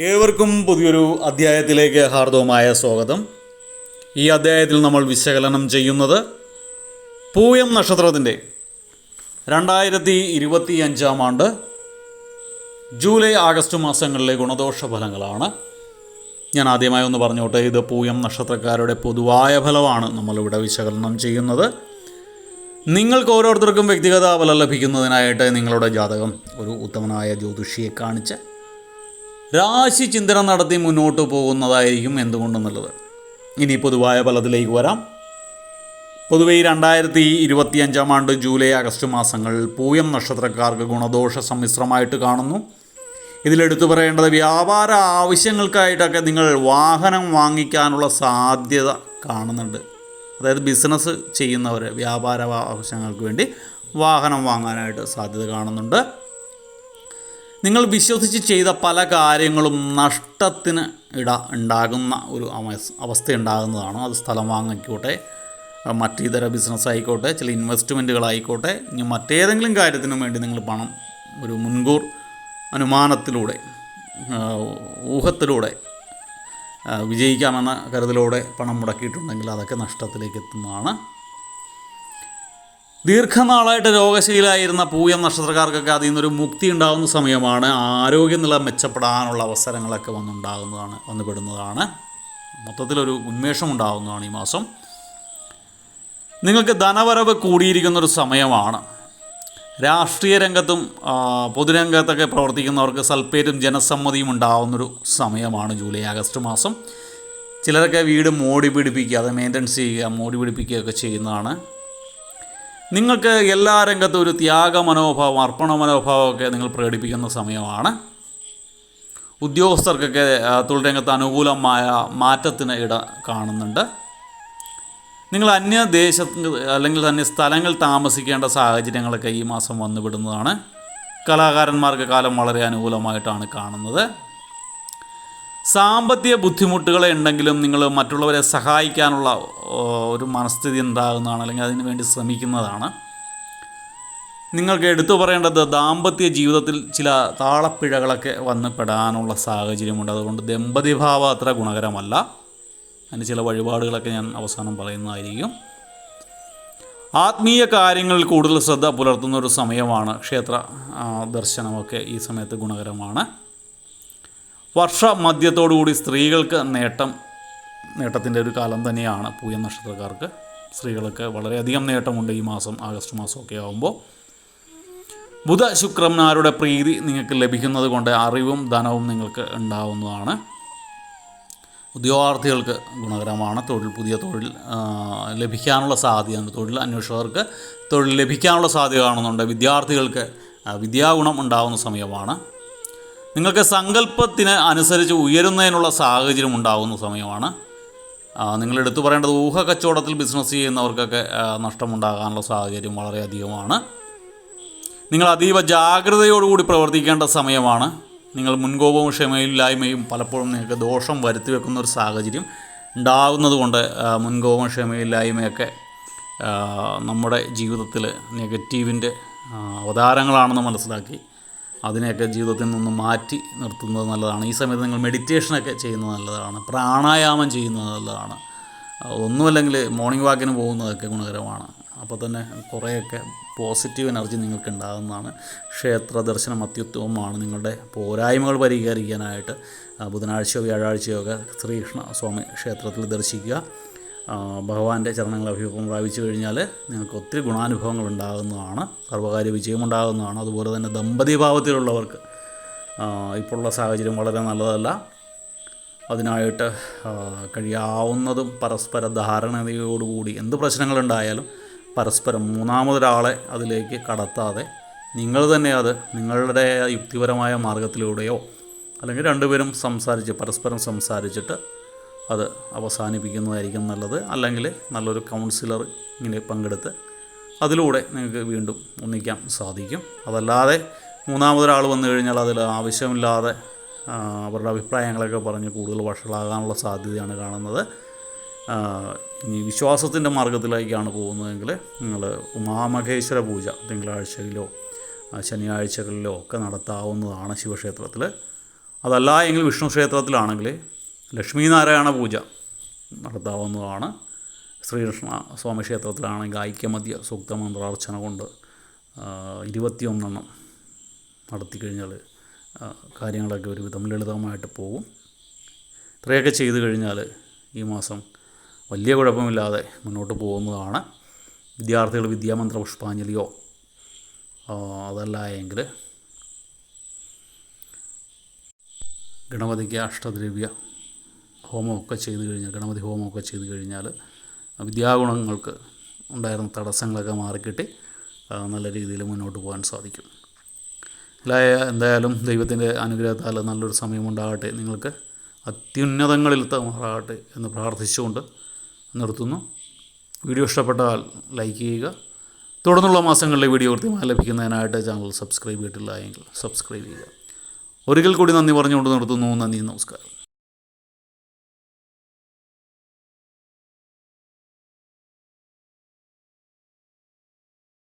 ഏവർക്കും പുതിയൊരു അധ്യായത്തിലേക്ക് ഹാർദവമായ സ്വാഗതം. ഈ അധ്യായത്തിൽ നമ്മൾ വിശകലനം ചെയ്യുന്നത് പൂയം നക്ഷത്രത്തിന്റെ രണ്ടായിരത്തി ഇരുപത്തി അഞ്ചാം ആണ്ട് ജൂലൈ ആഗസ്റ്റ് മാസങ്ങളിലെ ഗുണദോഷ ഫലങ്ങളാണ് ഞാൻ ആദ്യമായി ഒന്ന് പറഞ്ഞോട്ടെ ഇത് പൂയം നക്ഷത്രക്കാരുടെ പൊതുവായ ഫലമാണ് നമ്മളിവിടെ വിശകലനം ചെയ്യുന്നത്. നിങ്ങൾക്ക് ഓരോരുത്തർക്കും വ്യക്തിഗത ഫലം ലഭിക്കുന്നതിനായിട്ട് നിങ്ങളുടെ ജാതകം ഒരു ഉത്തമനായ ജ്യോതിഷിയെ കാണിച്ച് രാശി ചിന്തനം നടത്തി മുന്നോട്ട് പോകുന്നതായിരിക്കും എന്തുകൊണ്ടെന്നുള്ളത്. ഇനി പൊതുവായ ഫലത്തിലേക്ക് വരാം. പൊതുവെ രണ്ടായിരത്തി ഇരുപത്തിയഞ്ചാം ആണ്ട് ജൂലൈ ആഗസ്റ്റ് മാസങ്ങളിൽ പൂയം നക്ഷത്രക്കാർക്ക് ഗുണദോഷ സമ്മിശ്രമായിട്ട് കാണുന്നു. ഇതിലെടുത്തു പറയേണ്ടത് വ്യാപാര ആവശ്യങ്ങൾക്കായിട്ടൊക്കെ നിങ്ങൾ വാഹനം വാങ്ങിക്കാനുള്ള സാധ്യത കാണുന്നുണ്ട്. അതായത് ബിസിനസ് ചെയ്യുന്നവർ വ്യാപാര ആവശ്യങ്ങൾക്ക് വേണ്ടി വാഹനം വാങ്ങാനായിട്ട് സാധ്യത കാണുന്നുണ്ട്. നിങ്ങൾ വിശ്വസിച്ച് ചെയ്ത പല കാര്യങ്ങളും നഷ്ടത്തിന് ഇട ഉണ്ടാകുന്ന ഒരു അവസ്ഥ ഉണ്ടാകുന്നതാണ് അത് സ്ഥലം വാങ്ങിക്കോട്ടെ മറ്റിതര ബിസിനസ് ആയിക്കോട്ടെ ചില ഇൻവെസ്റ്റ്മെന്റുകളായിക്കോട്ടെ ഇനി മറ്റേതെങ്കിലും കാര്യത്തിനും വേണ്ടി നിങ്ങൾ പണം ഒരു മുൻകൂർ അനുമാനത്തിലൂടെ ഊഹത്തിലൂടെ വിജയിക്കാമെന്ന കരുതലോടെ പണം മുടക്കിയിട്ടുണ്ടെങ്കിൽ അതൊക്കെ നഷ്ടത്തിലേക്ക് എത്തുന്നതാണ്. ദീർഘനാളായിട്ട് രോഗശീലായിരുന്ന പൂയം നക്ഷത്രക്കാർക്കൊക്കെ അതിൽ നിന്നൊരു മുക്തി ഉണ്ടാകുന്ന സമയമാണ് ആരോഗ്യനില മെച്ചപ്പെടാനുള്ള അവസരങ്ങളൊക്കെ വന്നുണ്ടാകുന്നതാണ് വന്നുപെടുന്നതാണ്. മൊത്തത്തിലൊരു ഉന്മേഷം ഉണ്ടാകുന്നതാണ് ഈ മാസം. നിങ്ങൾക്ക് ധനവരവ് കൂടിയിരിക്കുന്ന ഒരു സമയമാണ്. രാഷ്ട്രീയ രംഗത്തും പൊതുരംഗത്തൊക്കെ പ്രവർത്തിക്കുന്നവർക്ക് സൽപ്പേരും ജനസമ്മതിയും ഉണ്ടാകുന്നൊരു സമയമാണ് ജൂലൈ ആഗസ്റ്റ് മാസം. ചിലരൊക്കെ വീട് മോടി പിടിപ്പിക്കുക അത് മെയിന്റനൻസ് ചെയ്യുക മോടി പിടിപ്പിക്കുകയൊക്കെ ചെയ്യുന്നതാണ്. നിങ്ങൾക്ക് എല്ലാ രംഗത്തും ഒരു ത്യാഗ മനോഭാവം അർപ്പണ മനോഭാവമൊക്കെ നിങ്ങൾ പ്രകടിപ്പിക്കുന്ന സമയമാണ്. ഉദ്യോഗസ്ഥർക്കൊക്കെ തൊഴിൽ രംഗത്ത് അനുകൂലമായ മാറ്റത്തിന് ഇട കാണുന്നുണ്ട്. നിങ്ങൾ അന്യ ദേശത്ത് അല്ലെങ്കിൽ അന്യ സ്ഥലങ്ങൾ താമസിക്കേണ്ട സാഹചര്യങ്ങളൊക്കെ ഈ മാസം വന്നുവിടുന്നതാണ്. കലാകാരന്മാർക്ക് കാലം വളരെ അനുകൂലമായിട്ടാണ് കാണുന്നത്. സാമ്പത്തിക ബുദ്ധിമുട്ടുകൾ ഉണ്ടെങ്കിലും നിങ്ങൾ മറ്റുള്ളവരെ സഹായിക്കാനുള്ള ഒരു മനസ്ഥിതി ഉണ്ടാകുന്നതാണ് അല്ലെങ്കിൽ അതിന് വേണ്ടി ശ്രമിക്കുന്നതാണ്. നിങ്ങൾക്ക് എടുത്തു പറയേണ്ടത് ദാമ്പത്യ ജീവിതത്തിൽ ചില താളപ്പിഴകളൊക്കെ വന്ന് പെടാനുള്ള സാഹചര്യമുണ്ട്. അതുകൊണ്ട് ദമ്പതിഭാവം അത്ര ഗുണകരമല്ല. അതിന് ചില വഴിപാടുകളൊക്കെ ഞാൻ അവസാനം പറയുന്നതായിരിക്കും. ആത്മീയ കാര്യങ്ങളിൽ കൂടുതൽ ശ്രദ്ധ പുലർത്തുന്ന ഒരു സമയമാണ് ക്ഷേത്ര ദർശനമൊക്കെ ഈ സമയത്ത് ഗുണകരമാണ്. വർഷ മധ്യത്തോടുകൂടി സ്ത്രീകൾക്ക് നേട്ടം നേട്ടത്തിന്റെ ഒരു കാലം തന്നെയാണ് പൂയം നക്ഷത്രക്കാർക്ക്. സ്ത്രീകൾക്ക് വളരെയധികം നേട്ടമുണ്ട് ഈ മാസം ആഗസ്റ്റ് മാസമൊക്കെ ആകുമ്പോൾ ബുധ ശുക്രന്മാരുടെ പ്രീതി നിങ്ങൾക്ക് ലഭിക്കുന്നത് കൊണ്ട് അറിവും ധനവും നിങ്ങൾക്ക് ഉണ്ടാവുന്നതാണ്. ഉദ്യോഗാർത്ഥികൾക്ക് ഗുണകരമാണ് തൊഴിൽ പുതിയ തൊഴിൽ ലഭിക്കാനുള്ള സാധ്യതയുണ്ട്. തൊഴിൽ അന്വേഷകർക്ക് തൊഴിൽ ലഭിക്കാനുള്ള സാധ്യത കാണുന്നുണ്ട്. വിദ്യാർത്ഥികൾക്ക് വിദ്യാഗുണം ഉണ്ടാകുന്ന സമയമാണ്. നിങ്ങൾക്ക് സങ്കല്പത്തിന് അനുസരിച്ച് ഉയരുന്നതിനുള്ള സാഹചര്യം ഉണ്ടാകുന്ന സമയമാണ്. നിങ്ങൾ എടുത്തു പറയേണ്ടത് ഊഹ കച്ചവടത്തിൽ ബിസിനസ് ചെയ്യുന്നവർക്കൊക്കെ നഷ്ടമുണ്ടാകാനുള്ള സാഹചര്യം വളരെയധികമാണ് നിങ്ങൾ അതീവ ജാഗ്രതയോടുകൂടി പ്രവർത്തിക്കേണ്ട സമയമാണ്. നിങ്ങൾ മുൻകോപവും ക്ഷമയില്ലായ്മയും പലപ്പോഴും നിങ്ങൾക്ക് ദോഷം വരുത്തി വെക്കുന്ന ഒരു സാഹചര്യം ഉണ്ടാകുന്നത് കൊണ്ട് മുൻകോപം ക്ഷമയില്ലായ്മയൊക്കെ നമ്മുടെ ജീവിതത്തിൽ നെഗറ്റീവിന്റെ അവതാരങ്ങളാണെന്ന് മനസ്സിലാക്കി അതിനെയൊക്കെ ജീവിതത്തിൽ നിന്ന് മാറ്റി നിർത്തുന്നത് നല്ലതാണ്. ഈ സമയത്ത് നിങ്ങൾ മെഡിറ്റേഷനൊക്കെ ചെയ്യുന്നത് നല്ലതാണ്. പ്രാണായാമം ചെയ്യുന്നത് നല്ലതാണ്. ഒന്നുമല്ലെങ്കിൽ മോർണിംഗ് വാക്കിന് പോകുന്നതൊക്കെ ഗുണകരമാണ്. അപ്പോൾ തന്നെ കുറേയൊക്കെ പോസിറ്റീവ് എനർജി നിങ്ങൾക്ക് ഉണ്ടാകുന്നതാണ്. ക്ഷേത്ര ദർശനം അത്യുത്തമമാണ്. നിങ്ങളുടെ പോരായ്മകൾ പരിഹരിക്കാനായിട്ട് ബുധനാഴ്ചയോ വ്യാഴാഴ്ചയോ ഒക്കെ ശ്രീകൃഷ്ണ സ്വാമി ക്ഷേത്രത്തിൽ ദർശിക്കുക. ഭഗവാന്റെ ചരണങ്ങൾ അഭിമുഖം പ്രാപിച്ചു കഴിഞ്ഞാൽ നിങ്ങൾക്ക് ഒത്തിരി ഗുണാനുഭവങ്ങൾ ഉണ്ടാകുന്നതാണ് സർവകാര്യ വിജയമുണ്ടാകുന്നതാണ് അതുപോലെ തന്നെ ദമ്പതി ഭാവത്തിലുള്ളവർക്ക് ഇപ്പോഴുള്ള സാഹചര്യം വളരെ നല്ലതല്ല. അതിനായിട്ട് കഴിയാവുന്നതും പരസ്പര ധാരണതയോടുകൂടി എന്ത് പ്രശ്നങ്ങളുണ്ടായാലും പരസ്പരം മൂന്നാമതൊരാളെ അതിലേക്ക് കടത്താതെ നിങ്ങൾ തന്നെ അത് നിങ്ങളുടെ യുക്തിപരമായ മാർഗത്തിലൂടെയോ അല്ലെങ്കിൽ രണ്ടുപേരും സംസാരിച്ച് പരസ്പരം സംസാരിച്ചിട്ട് അത് അവസാനിപ്പിക്കുന്നതായിരിക്കും നല്ലത്. അല്ലെങ്കിൽ നല്ലൊരു കൗൺസിലർ ഇങ്ങനെ പങ്കെടുത്ത് അതിലൂടെ നിങ്ങൾക്ക് വീണ്ടും ഒന്നിക്കാൻ സാധിക്കും. അതല്ലാതെ മൂന്നാമതൊരാൾ വന്നു കഴിഞ്ഞാൽ അതിൽ ആവശ്യമില്ലാതെ അവരുടെ അഭിപ്രായങ്ങളൊക്കെ പറഞ്ഞ് കൂടുതൽ വഷളാകാനുള്ള സാധ്യതയാണ് കാണുന്നത്. ഇനി വിശ്വാസത്തിന്റെ മാർഗത്തിലേക്കാണ് പോകുന്നതെങ്കിൽ നിങ്ങൾ ഉമാമഹേശ്വര പൂജ തിങ്കളാഴ്ചയിലോ ശനിയാഴ്ചകളിലോ ഒക്കെ നടത്താവുന്നതാണ് ശിവക്ഷേത്രത്തിൽ. അതല്ല എങ്കിൽ വിഷ്ണു ക്ഷേത്രത്തിലാണെങ്കിൽ ലക്ഷ്മി നാരായണ പൂജ നടത്താവുന്നതാണ്. ശ്രീകൃഷ്ണ സ്വാമി ക്ഷേത്രത്തിലാണെങ്കിൽ ഐക്യമദ്യ സൂക്ത മന്ത്രാർച്ചന കൊണ്ട് ഇരുപത്തിയൊന്നെണ്ണം നടത്തി കഴിഞ്ഞാൽ കാര്യങ്ങളൊക്കെ ഒരുവിധം ലളിതമായിട്ട് പോകും. ഇത്രയൊക്കെ ചെയ്തു കഴിഞ്ഞാൽ ഈ മാസം വലിയ കുഴപ്പമില്ലാതെ മുന്നോട്ട് പോകുന്നതാണ്. വിദ്യാർത്ഥികൾ വിദ്യാമന്ത്ര പുഷ്പാഞ്ജലിയോ അതല്ല എങ്കിൽ ഗണപതിക്ക് അഷ്ടദ്രവ്യ ഹോമമൊക്കെ ചെയ്ത് കഴിഞ്ഞാൽ ഗണപതി ഹോമമൊക്കെ ചെയ്ത് കഴിഞ്ഞാൽ വിദ്യാഗുണങ്ങൾക്ക് ഉണ്ടായിരുന്ന തടസ്സങ്ങളൊക്കെ മാറിക്കിട്ടി നല്ല രീതിയിൽ മുന്നോട്ട് പോകാൻ സാധിക്കും. അല്ലായ എന്തായാലും ദൈവത്തിന്റെ അനുഗ്രഹത്താൽ നല്ലൊരു സമയമുണ്ടാകട്ടെ. നിങ്ങൾക്ക് അത്യുന്നതങ്ങളിൽ തമാറാകട്ടെ എന്ന് പ്രാർത്ഥിച്ചുകൊണ്ട് നിർത്തുന്നു. വീഡിയോ ഇഷ്ടപ്പെട്ടാൽ ലൈക്ക് ചെയ്യുക. തുടർന്നുള്ള മാസങ്ങളിലെ വീഡിയോ കൃത്യമായി ലഭിക്കുന്നതിനായിട്ട് ചാനൽ സബ്സ്ക്രൈബ് ചെയ്തിട്ടില്ല എങ്കിൽ സബ്സ്ക്രൈബ് ചെയ്യുക. ഒരിക്കൽ കൂടി നന്ദി പറഞ്ഞുകൊണ്ട് നിർത്തുന്നു. നന്ദി നമസ്കാരം.